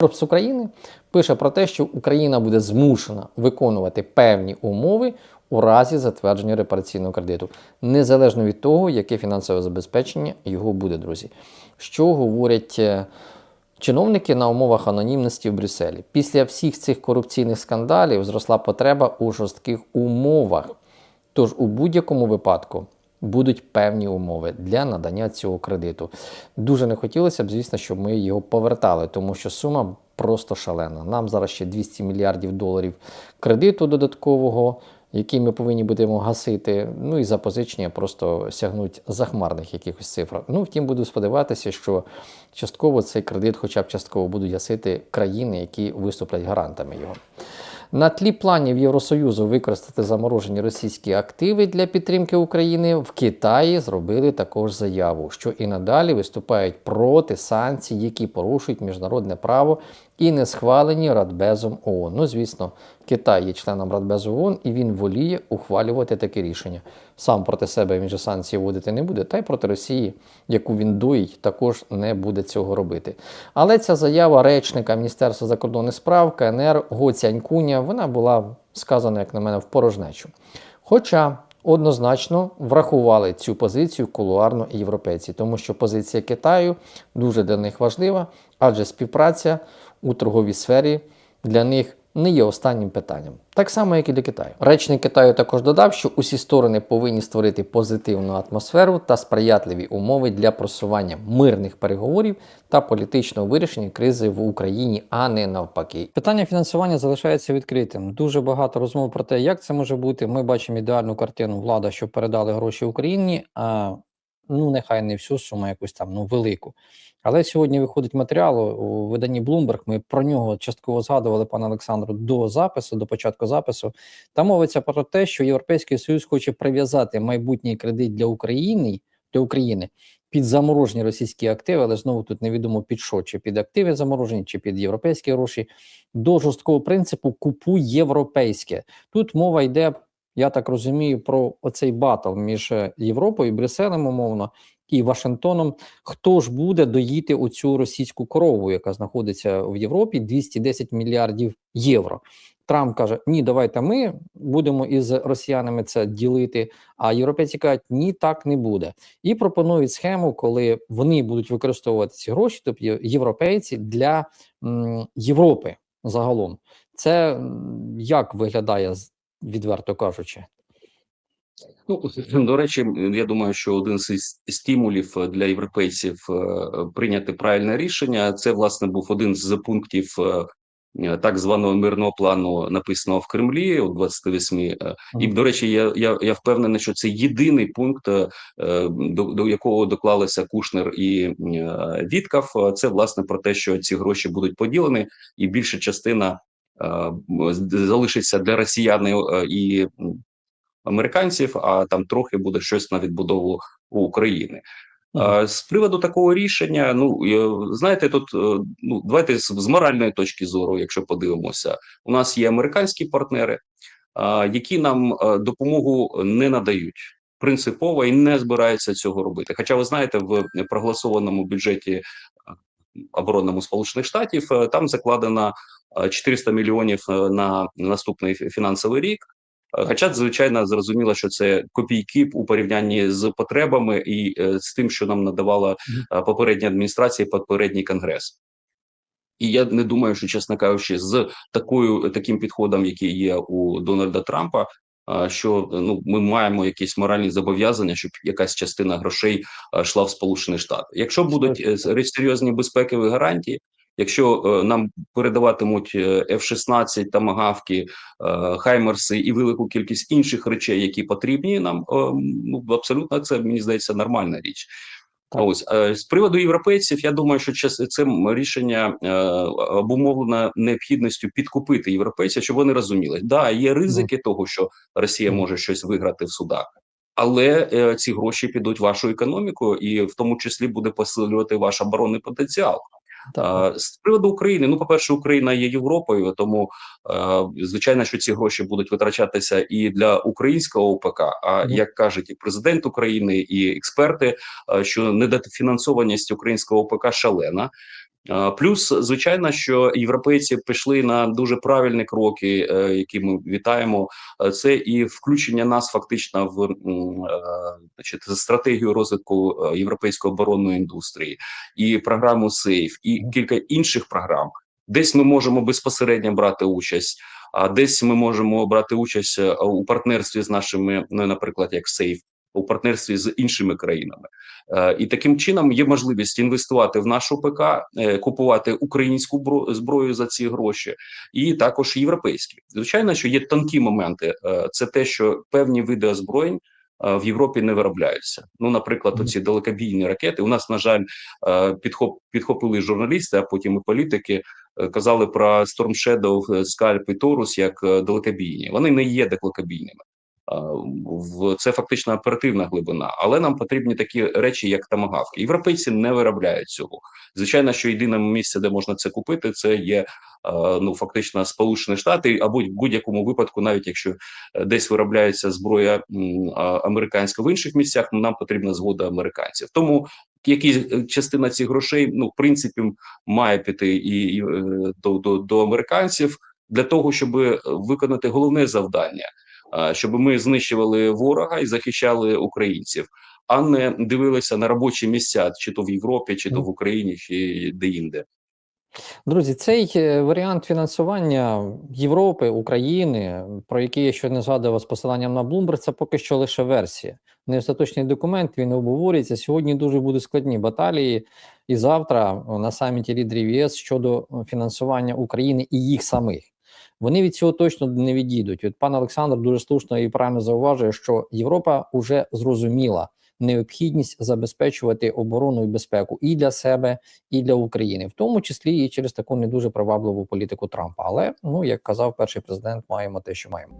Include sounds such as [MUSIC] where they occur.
Форбс України пише про те, що Україна буде змушена виконувати певні умови у разі затвердження репараційного кредиту, незалежно від того, яке фінансове забезпечення його буде, друзі. Що говорять е, чиновники на умовах анонімності в Брюсселі? Після всіх цих корупційних скандалів зросла потреба у жорстких умовах. Тож у будь-якому випадку будуть певні умови для надання цього кредиту. Дуже не хотілося б, звісно, щоб ми його повертали, тому що сума просто шалена. Нам зараз ще 200 мільярдів доларів кредиту додаткового, який ми повинні будемо гасити. Ну і запозичення просто сягнуть захмарних якихось цифр. Ну, втім, буду сподіватися, що частково цей кредит, хоча б частково, будуть гасити країни, які виступлять гарантами його. На тлі планів Євросоюзу використати заморожені російські активи для підтримки України в Китаї зробили також заяву, що і надалі виступають проти санкцій, які порушують міжнародне право і не схвалені Радбезом ООН. Ну, звісно, Китай є членом Радбезу ООН, і він воліє ухвалювати таке рішення. Сам проти себе він же санкції вводити не буде, та й проти Росії, яку він доїть, також не буде цього робити. Але ця заява речника Міністерства закордонних справ КНР Го Цянькуня, вона була сказана, як на мене, в порожнечу. Хоча однозначно врахували цю позицію кулуарно європейці, тому що позиція Китаю дуже для них важлива, адже співпраця у торговій сфері для них не є останнім питанням, так само, як і для Китаю. Речник Китаю також додав, що усі сторони повинні створити позитивну атмосферу та сприятливі умови для просування мирних переговорів та політичного вирішення кризи в Україні, а не навпаки. Питання фінансування залишається відкритим. Дуже багато розмов про те, як це може бути. Ми бачимо ідеальну картину влада, що передали гроші Україні. а Ну, нехай не всю суму, якусь там ну велику. Але сьогодні виходить матеріал у виданні Bloomberg, Ми про нього частково згадували пане Олександру до запису, до початку запису. Там мовиться про те, що Європейський Союз хоче прив'язати майбутній кредит для України для України під заморожені російські активи, але знову тут невідомо під що, чи під активи заморожені, чи під європейські гроші. До жорсткого принципу купуй європейське. Тут мова йде. Я так розумію про оцей батл між Європою, Брюсселем, умовно, і Вашингтоном. Хто ж буде доїти оцю російську корову, яка знаходиться в Європі 210 мільярдів євро? Трамп каже: Ні, давайте ми будемо із росіянами це ділити. А європейці кажуть, ні, так не буде. І пропонують схему, коли вони будуть використовувати ці гроші, тобто європейці для м, Європи загалом. Це як виглядає відверто кажучи? Ну [LAUGHS] до речі, я думаю, що один з стимулів для європейців прийняти правильне рішення. Це власне був один з пунктів так званого мирного плану, написаного в Кремлі у 28. Mm. І до речі, я я, я впевнений, що це єдиний пункт, до, до якого доклалися Кушнер і Віткав. Це власне про те, що ці гроші будуть поділені, і більша частина залишиться для росіян і американців, а там трохи буде щось на відбудову України. З приводу такого рішення, ну знаєте, тут ну давайте з моральної точки зору, якщо подивимося, у нас є американські партнери, які нам допомогу не надають. Принципово і не збираються цього робити. Хоча ви знаєте, в проголосованому бюджеті оборонному сполучених штатів там закладено 400 мільйонів на наступний фінансовий рік. Хоча, звичайно, зрозуміло, що це копійки у порівнянні з потребами і з тим, що нам надавала попередня адміністрація, попередній конгрес. І я не думаю, що, чесно кажучи, з такою таким підходом, який є у Дональда Трампа, що ну ми маємо якісь моральні зобов'язання, щоб якась частина грошей йшла в Сполучені Штати. Якщо будуть е, серйозні безпекові гарантії, Якщо е, нам передаватимуть F-16, тамагавки, е, хаймерси і велику кількість інших речей, які потрібні нам, е, ну абсолютно це мені здається нормальна річ. Так. Ось е, з приводу європейців, я думаю, що це рішення е, обумовлено необхідністю підкупити європейців, щоб вони розуміли, да є ризики mm. того, що Росія може щось виграти в судах, але е, ці гроші підуть в вашу економіку, і в тому числі буде посилювати ваш оборонний потенціал. Так. З приводу України, ну по перше, Україна є Європою, тому звичайно, що ці гроші будуть витрачатися і для українського ОПК. А mm. як кажуть і президент України, і експерти, що недофінансованість українського ОПК шалена. Плюс, звичайно, що європейці пішли на дуже правильні кроки, е, які ми вітаємо. Е, Це і включення нас фактично в е, значить, стратегію розвитку європейської оборонної індустрії, і програму СЕЙФ, і кілька інших програм. Десь ми можемо безпосередньо брати участь, а десь ми можемо брати участь у партнерстві з нашими, ну, наприклад, як СЕЙФ, у партнерстві з іншими країнами. Е, І таким чином є можливість інвестувати в нашу ПК, е, купувати українську бро- зброю за ці гроші, і також європейські. Звичайно, що є тонкі моменти. Е, Це те, що певні види озброєнь. В Європі не виробляються. Ну, наприклад, оці далекобійні ракети. У нас, на жаль, підхоп, підхопили журналісти, а потім і політики казали про Storm Shadow, Scalp і Taurus як далекобійні. Вони не є далекобійними. Е, в це фактично оперативна глибина, але нам потрібні такі речі, як тамагавки. Європейці не виробляють цього. Звичайно, що єдине місце, де можна це купити, це є е, ну фактично Сполучені Штати, або в будь-якому випадку, навіть якщо е, десь виробляється зброя американська в інших місцях, нам потрібна згода американців. Тому якісь частина цих грошей, ну в принципі, має піти і, і до, до, до американців для того, щоб виконати головне завдання щоб ми знищували ворога і захищали українців, а не дивилися на робочі місця, чи то в Європі, чи то в Україні, чи де-інде. Друзі, цей е, варіант фінансування Європи, України, про який я щойно згадував з посиланням на Bloomberg, це поки що лише версія. Не остаточний документ, він обговорюється. Сьогодні дуже будуть складні баталії, і завтра на саміті лідерів ЄС щодо е, фінансування України і їх самих. Вони від цього точно не відійдуть. От пан Олександр дуже слушно і правильно зауважує, що Європа вже зрозуміла необхідність забезпечувати оборону і безпеку і для себе, і для України, в тому числі і через таку не дуже привабливу політику Трампа. Але ну як казав перший президент, маємо те, що маємо.